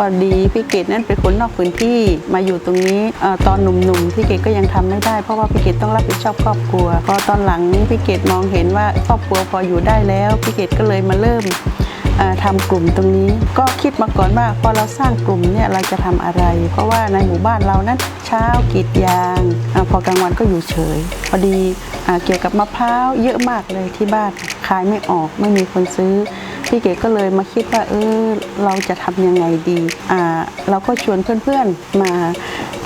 พอดีพี่เกดนั้นเป็นคนนอกพื้นที่มาอยู่ตรงนี้อตอนหนุ่มๆพี่เกดก็ยังทำไม่ได้เพราะว่าพี่เกดต้องรับผิดชอบครอบครัว พอตอนหลังพี่เกดมองเห็นว่าครอบครัวพออยู่ได้แล้วพี่เกดก็เลยมาเริ่มเอ่อทำกลุ่มตรงนี้ก็คิดมาก่อนว่าพอเราสร้างกลุ่มเนี่ยเราจะทำอะไร เพราะว่าในหมู่บ้านเรานั้นเช้ากรีดยางอพอกลางวันก็อยู่เฉย พอดีอาเกี่ยวกับมะพร้าวเยอะมากเลยที่บ้านขายไม่ออกไม่มีคนซื้อ พี่เก๋ก็เลยมาคิดว่าเออเราจะทำยังไงดีอ่าเราก็ชวนเพื่อนๆมา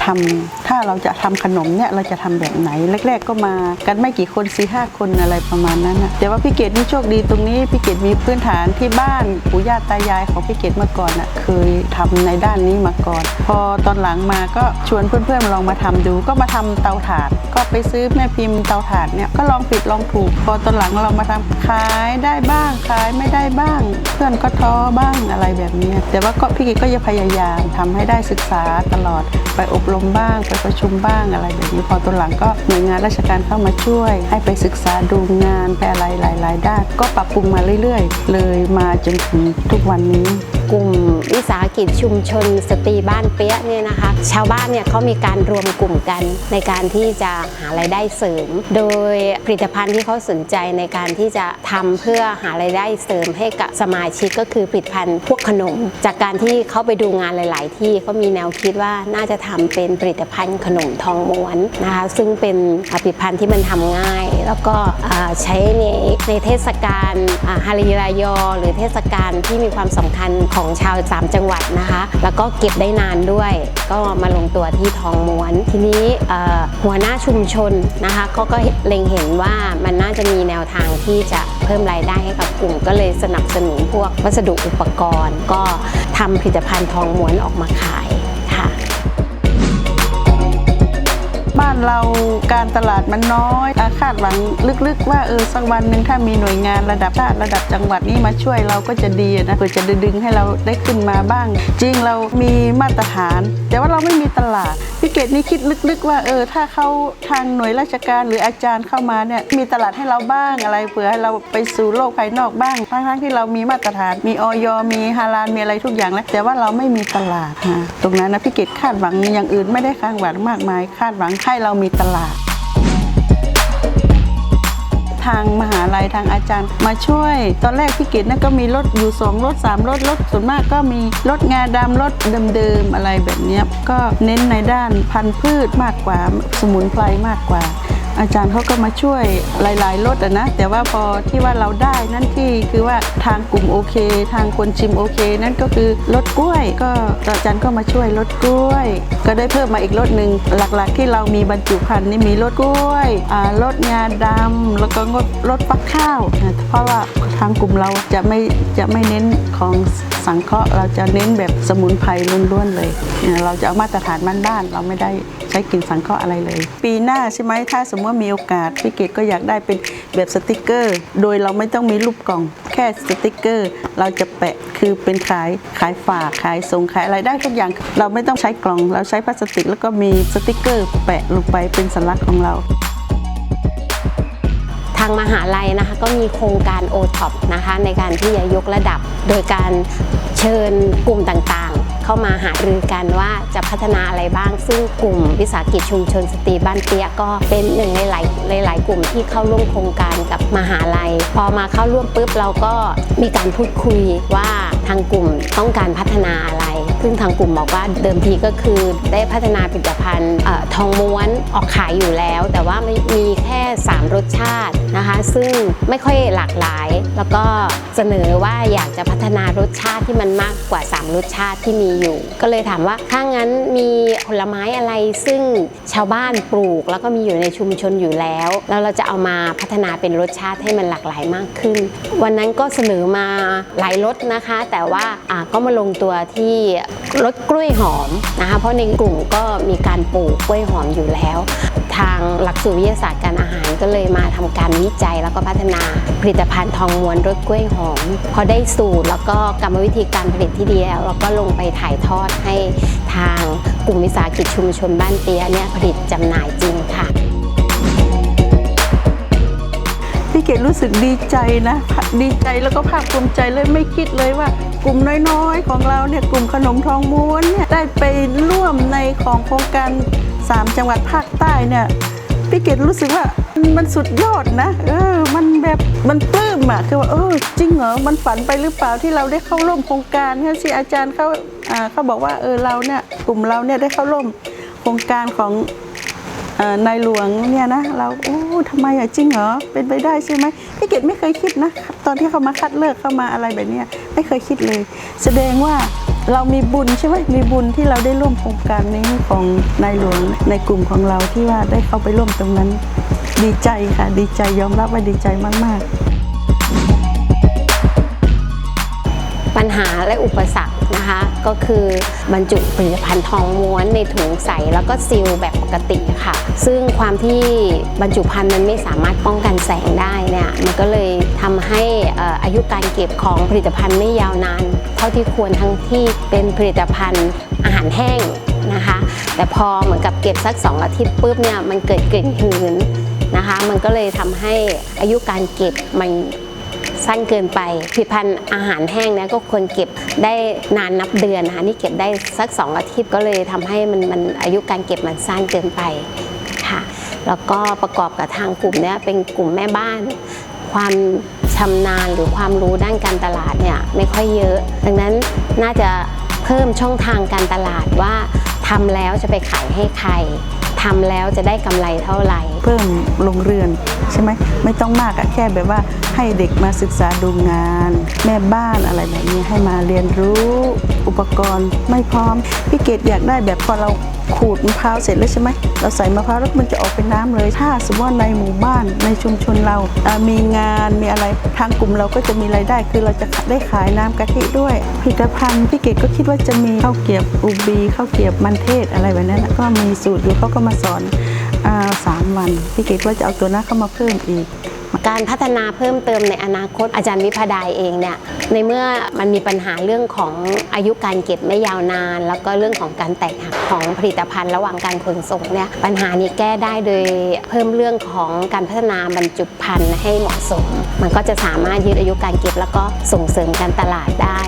ทำ ถ้าเราจะทำขนมเนี่ยเราจะทำแบบไหน แรก ๆ ก็มากันไม่กี่คนสี่ห้าคนอะไรประมาณนั้นนะแต่ว่าพี่เกดนี่โชคดีตรงนี้พี่เกดมีพื้นฐานที่บ้านปู่ย่าตายายของพี่เกดเมื่อก่อนอะเคยทำในด้านนี้มาก่อน พอตอนหลังมาก็ชวนเพื่อนๆลองมาทำดู ก็มาทำเตาถ่าน ก็ไปซื้อแม่พิมพ์เตาถ่านเนี่ยก็ลองผิดลองถูก พอตอนหลังเรามาทำขายได้บ้างขายไม่ได้บ้าง เพื่อนก็ท้อบ้างอะไรแบบนี้แต่ว่าก็พี่เกดก็จะพยายามทำให้ได้ศึกษาตลอดไปอบรมบ้างไปประชุมบ้างอะไรแบบนี้พอตัวหลังก็หน่วยงานราชการเข้ามาช่วย ให้ไปศึกษาดูงานไปอะไรหลาย ๆ ด้านก็ปรับปรุงมาเรื่อย ๆ เลยมาจนถึงทุกวันนี้กลุ่มวิสาหกิจชุมชน สตรีบ้านเปียะเนี่ยนะคะ ชาวบ้านเนี่ยเขามีการรวมกลุ่มกันในการที่จะหารายได้เสริม โดยผลิตภัณฑ์ที่เขาสนใจในการที่จะทำเพื่อหารายได้เสริมให้กับสมาชิกก็คือผลิตภัณฑ์พวกขนม จากการที่เขาไปดูงานหลาย ๆ ที่เขามีแนวคิดว่าน่าจะทำเป็นผลิตภัณฑ์ขนมทองม้วนนะคะซึ่งเป็นผลิตภัณฑ์ที่มันทำง่าย แล้วก็ใช้ในในเทศกาลอ่าฮาริรายอ หรือเทศกาลที่มีความสำคัญของชาวสามจังหวัดนะคะ แล้วก็เก็บได้นานด้วย ก็มาลงตัวที่ทองม้วน ทีนี้หัวหน้าชุมชนนะคะเขาก็เล็งเห็นว่ามันน่าจะมีแนวทางที่จะเพิ่มรายได้ให้กับกลุ่ม ก็เลยสนับสนุนพวกวัสดุอุปกรณ์ ก็ทำผลิตภัณฑ์ทองม้วนออกมาขายานเราการตลาดมันน้อยอาคาดหวังลึกๆ ว่าเออสักวันหนึ่งถ้ามีหน่วยงานระดับชาติระดับจังหวัดนี้มาช่วยเราก็จะดีนะเพื่อจะดึงให้เราได้ขึ้นมาบ้าง จริงเรามีมาตรฐาน แต่ว่าเราไม่มีตลาด เกดนี่คิดลึกๆว่าเออถ้าเขาทางหน่วยราชการหรืออาจารย์เข้ามาเนี่ยมีตลาดให้เราบ้างอะไรเผื่อให้เราไปสู่โลกภายนอกบ้างทั้งๆที่เรามีมาตรฐาน มีออยมีฮาลาลมีอะไรทุกอย่างแล้วแต่ว่าเราไม่มีตลาดนะตรงนั้นนะพี่เกดคาดหวังอย่างอื่นไม่ได้คาดหวังมากมาย คาดหวังให้เรามีตลาด ทางมหาลัยทางอาจารย์ มาช่วย ตอนแรกพี่กิตนั่นก็มีรถอยู่สองรถสามรถรถส่วนมากก็มีรถงาดำรถเดิมๆอะไรแบบนี้ก็เน้นในด้านพันธุ์พืชมากกว่าสมุนไพรมากกว่า อาจารย์เขาก็มาช่วยหลายๆรถอะนะ แต่ว่าพอที่ว่าเราได้นั่นที่คือว่าทางกลุ่มโอเค ทางคนชิมโอเค นั่นก็คือรถกล้วย ก็อาจารย์ก็มาช่วยรถกล้วย ก็ได้เพิ่มมาอีกรถหนึ่งหลักๆ ที่เรามีบรรจุภัณฑ์นี่มีรถกล้วยอ่ารถงาดำแล้วก็งดรถฟักข้าวนะเพราะว่าทางกลุ่มเราจะไม่จะไม่เน้นของสังเคราะห์เราจะเน้นแบบสมุนไพรล้วนๆเลยเนี่ยเราจะเอามาตรฐานบ้านๆเราไม่ได้ใช้กลิ่นสังเคราะห์อะไรเลย ปีหน้าใช่ไหมถ้าสมมติว่ามีโอกาสพี่เกดก็อยากได้เป็นแบบสติกเกอร์ โดยเราไม่ต้องมีรูปกล่อง แค่สติกเกอร์ เราจะแปะคือเป็นขายขายฝากขายส่งขายอะไรได้ทุกอย่าง เราไม่ต้องใช้กล่อง เราใช้พลาสติก แล้วก็มีสติกเกอร์ แปะลงไปเป็นสัญลักษณ์ของเราทางมหาลัยนะคะก็มีโครงการ o t o p นะคะในการที่จะยกระดับโดยการเชิญกลุ่มต่าง เข้ามาหารือกันว่าจะพัฒนาอะไรบ้าง ซึ่งกลุ่มวิสาหกิจชุมชนสตรีบ้านเปียก็เป็นหนึ่งในหลายหลายๆกลุ่มที่เข้าร่วมโครงการกับมหาลัย พอมาเข้าร่วมปุ๊บเราก็มีการพูดคุยว่าทางกลุ่มต้องการพัฒนาอะไร ซึ่งทางกลุ่มบอกว่าเดิมทีก็คือได้พัฒนาผลิตภัณฑ์ทองม้วนออกขายอยู่แล้ว แต่ว่ามีแค่ 3 รสชาตินะคะ ซึ่งไม่ค่อยหลากหลาย แล้วก็เสนอว่าอยากจะพัฒนารสชาติที่มันมากกว่า 3 รสชาติที่มีอยู่ ก็เลยถามว่าถ้างั้นมีผลไม้อะไรซึ่งชาวบ้านปลูก แล้วก็มีอยู่ในชุมชนอยู่แล้ว แล้วเราจะเอามาพัฒนาเป็นรสชาติให้มันหลากหลายมากขึ้น วันนั้นก็เสนอมาหลายรสนะคะ แต่ว่าก็มาลงตัวที่รสกล้วยหอมนะคะเพราะในกลุ่มก็มีการปลูกกล้วยหอมอยู่แล้ว ทางหลักสูตรวิทยาศาสตร์การอาหารก็เลยมาทำการวิจัยแล้วก็พัฒนาผลิตภัณฑ์ทองม้วนรสกล้วยหอม พอได้สูตรแล้วก็กรรมวิธีการผลิตที่ดีแล้วเราก็ลงไปถ่ายทอดให้ทางกลุ่มวิสาหกิจชุมชนบ้านเปียเนี่ยผลิตจำหน่ายจริงค่ะ ดรู้สึกดีใจนะดีใจแล้วก็ภาคภูมิใจเลยไม่คิดเลยว่ากลุ่มน้อยๆ ของเราเนี่ยกลุ่มขนมทองม้วนเนี่ยได้ไปร่วมในของโครงการ 3 จังหวัดภาคใต้เนี่ยพี่เกดรู้สึกว่ามันสุดยอดนะ เออ มันแบบมันปลื้มอะคือว่าเออจริงเหรอ มันฝันไปหรือเปล่าที่เราได้เข้าร่วมโครงการเนี่ยสิอาจารย์เขาอ่าเขาบอกว่าเออเราเนี่ยกลุ่มเราเนี่ยได้เข้าร่วมโครงการของ นายหลวงเนี่ยนะเราโอ้ทำไมอะจริงเหรอเป็นไปได้ใช่ไหมพี่เกดไม่เคยคิดนะตอนที่เขามาคัดเลือกเข้ามาอะไรแบบนี้ไม่เคยคิดเลย แสดงว่าเรามีบุญใช่ไหมมีบุญที่เราได้ร่วมโครงการนี้ของนายหลวงในกลุ่มของเราที่ว่าได้เข้าไปร่วมตรงนั้น ดีใจค่ะ ดีใจยอมรับว่าดีใจมากๆ ปัญหาและอุปสรรคนะคะ ก็คือบรรจุผลิตภัณฑ์ทองม้วนในถุงใสแล้วก็ซีลแบบปกติค่ะ ซึ่งความที่บรรจุภัณฑ์มันไม่สามารถป้องกันแสงได้เนี่ยมันก็เลยทำให้อายุการเก็บของผลิตภัณฑ์ไม่ยาวนาน เท่าที่ควรทั้งที่เป็นผลิตภัณฑ์อาหารแห้งนะคะ แต่พอเหมือนกับเก็บสัก 2 อาทิตย์ปุ๊บเนี่ยมันเกิดกลิ่นหืนนะคะ มันก็เลยทำให้อายุการเก็บมัน สั้นเกินไปผลิตภัณฑ์อาหารแห้งเนี่ยก็ควรเก็บได้นานนับเดือนนะคะนี่เก็บได้สัก 2 อาทิตย์ก็เลยทำให้มันมันอายุการเก็บมันสั้นเกินไปค่ะ แล้วก็ประกอบกับทางกลุ่มเนี่ยเป็นกลุ่มแม่บ้าน ความชำนาญหรือความรู้ด้านการตลาดเนี่ยไม่ค่อยเยอะ ดังนั้นน่าจะเพิ่มช่องทางการตลาดว่าทำแล้วจะไปขายให้ใครทำแล้วจะได้กำไรเท่าไหร่ เพิ่มโรงเรือนใช่ไหมไม่ต้องมากอะแค่แบบว่าให้เด็กมาศึกษาดูงาน แม่บ้านอะไรแบบนี้ให้มาเรียนรู้อุปกรณ์ไม่พร้อมพี่เกดอยากได้แบบพอเราขูดมะพร้าวเสร็จแล้วใช่ไหมเราใส่มะพร้าวแล้วมันจะออกเป็นน้ำเลย ถ้าสมมติว่าในหมู่บ้านในชุมชนเรา มีงานมีอะไรทางกลุ่มเราก็จะมีรายได้ คือเราจะได้ขายน้ำกะทิด้วยผลิตภัณฑ์พี่เกดก็คิดว่าจะมีข้าวเกียบอุบีข้าวเกียบมันเทศอะไรแบบนั้นก็มีสูตรอยู่เขาก็มาสอน สามวันพี่เกดว่าจะเอาตัวหน้าเข้ามาเพิ่มอีก การพัฒนาเพิ่มเติมในอนาคตอาจารย์วิพดายเองเนี่ยในเมื่อมันมีปัญหาเรื่องของอายุการเก็บไม่ยาวนาน แล้วก็เรื่องของการแตกหักของผลิตภัณฑ์ระหว่างการขนส่งเนี่ยปัญหานี้แก้ได้โดยเพิ่มเรื่องของการพัฒนาบรรจุภัณฑ์ให้เหมาะสม มันก็จะสามารถยืดอายุการเก็บแล้วก็ส่งเสริมการตลาดได้